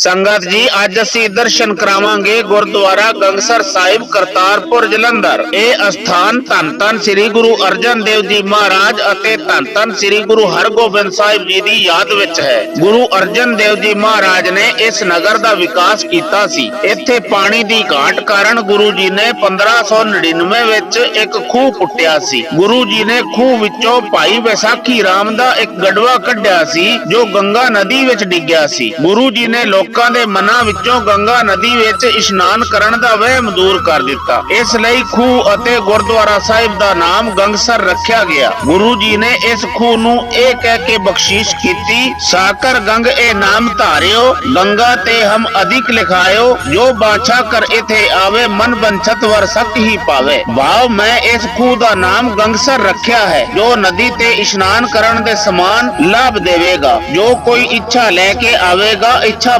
ਸੰਗਤ ਜੀ, ਅੱਜ ਅਸੀਂ ਦਰਸ਼ਨ ਕਰਾਵਾਂਗੇ ਗੁਰਦੁਆਰਾ ਗੰਗਸਰ ਸਾਹਿਬ, ਕਰਤਾਰਪੁਰ ਜਲੰਧਰ। ਇਹ ਅਸਥਾਨ ਧੰਨ ਧੰਨ ਸ੍ਰੀ ਗੁਰੂ ਅਰਜਨ ਦੇਵ ਜੀ ਮਹਾਰਾਜ ਅਤੇ ਧੰਨ ਧੰਨ ਸ੍ਰੀ ਗੁਰੂ ਹਰਗੋਬਿੰਦ ਸਾਹਿਬ ਜੀ ਦੀ ਯਾਦ ਵਿੱਚ ਹੈ। ਗੁਰੂ ਅਰਜਨ ਦੇਵ ਜੀ ਮਹਾਰਾਜ ਨੇ ਇਸ ਨਗਰ ਦਾ ਵਿਕਾਸ ਕੀਤਾ ਸੀ। ਇੱਥੇ ਪਾਣੀ ਦੀ ਘਾਟ ਕਾਰਨ ਗੁਰੂ ਜੀ ਨੇ 1599 ਵਿੱਚ ਇੱਕ ਖੂਹ ਪੁੱਟਿਆ ਸੀ। ਗੁਰੂ ਜੀ ਨੇ ਖੂਹ ਵਿੱਚੋਂ ਭਾਈ ਵਿਸਾਖੀ ਰਾਮ ਦਾ ਇੱਕ ਗੜਵਾ ਕੱਢਿਆ ਸੀ, ਜੋ ਗੰਗਾ ਨਦੀ ਵਿੱਚ ਡਿੱਗਿਆ ਸੀ। ਗੁਰੂ ਜੀ ਨੇ ਲੋਕ ਲੋਕਾਂ ਦੇ ਮਨਾਂ ਵਿੱਚੋਂ ਗੰਗਾ ਨਦੀ ਵਿੱਚ ਇਸ਼ਨਾਨ ਕਰਨ ਦਾ ਵਹਿਮ ਦੂਰ ਕਰ ਦਿੱਤਾ। ਇਸ ਲਈ ਖੂਹ ਅਤੇ ਗੁਰਦੁਆਰਾ ਸਾਹਿਬ ਦਾ ਨਾਮ ਗੰਗਸਰ ਰੱਖਿਆ ਗਿਆ। ਗੁਰੂ ਜੀ ਨੇ ਇਸ ਖੂਹ ਨੂੰ ਇਹ ਕਹਿ ਕੇ ਬਖਸ਼ੀਸ਼ ਕੀਤੀ, ਸਾਕਰ ਗੰਗ, ਇਹ ਨਾਮ ਧਾਰਿਓ, ਗੰਗਾ ਤੇ ਹਮ ਅਧਿਕ ਲਿਖਾਇਓ, ਜੋ ਬਾਛਾ ਕਰ ਇਥੇ ਆਵੇ, ਮਨ ਬੰਛਤ ਵਰ ਸਤ ਹੀ ਪਾਵੇ। ਭਾਵ ਮੈਂ ਇਸ ਖੂਹ ਦਾ ਨਾਮ ਗੰਗਸਰ ਰੱਖਿਆ ਹੈ, ਜੋ ਨਦੀ ਤੇ ਇਸ਼ਨਾਨ ਕਰਨ ਦੇ ਸਮਾਨ ਲਾਭ ਦੇਵੇਗਾ। ਜੋ ਕੋਈ ਇੱਛਾ ਲੈ ਕੇ ਆਵੇਗਾ, ਇੱਛਾ